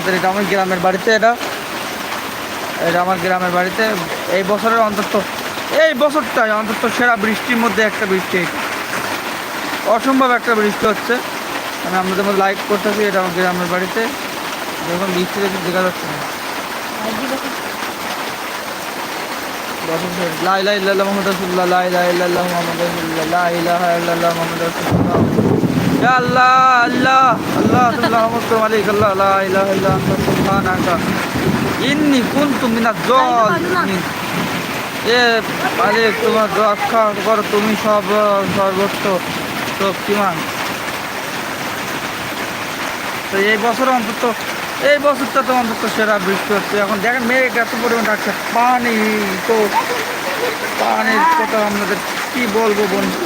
আমাদের এটা আমার গ্রামের বাড়িতে এটা এটা আমার গ্রামের বাড়িতে। এই বছরের অন্তত এই বছরটাই অন্তত সেরা বৃষ্টির মধ্যে একটা বৃষ্টি। অসম্ভব একটা বৃষ্টি হচ্ছে। আমি আপনাদের মধ্যে লাইক করতেছি এটা আমার গ্রামের বাড়িতে। যখন বৃষ্টি দেখি দেখা যাচ্ছে না। বছর শেষ। লা ইলাহা ইল্লাল্লাহ মুহাম্মাদুর রাসূলুল্লাহ, লা ইলাহা ইল্লাল্লাহ মুহাম্মাদুর রাসূলুল্লাহ, লা ইলাহা আল্লাহ, আল্লাহ, আল্লাহ, মুহাম্মাদুর মালিক, আল্লাহ, লা ইলাহা ইল্লা আনতা সুবহানাকা। ইন্নী কুনতু মিনাজ জালিমিন। এ মালিক তোমার রক্ষা করো তুমি সব সর্বোচ্চ শক্তিমান তো এই বছর অন্তত এই বছরটা তো অন্তত সেরা বৃষ্টি হচ্ছে এখন দেখেন মেঘ এত পরিমাণ ডাকছে পানি তো পানির কথা আমাদের কি বলব বন্ধু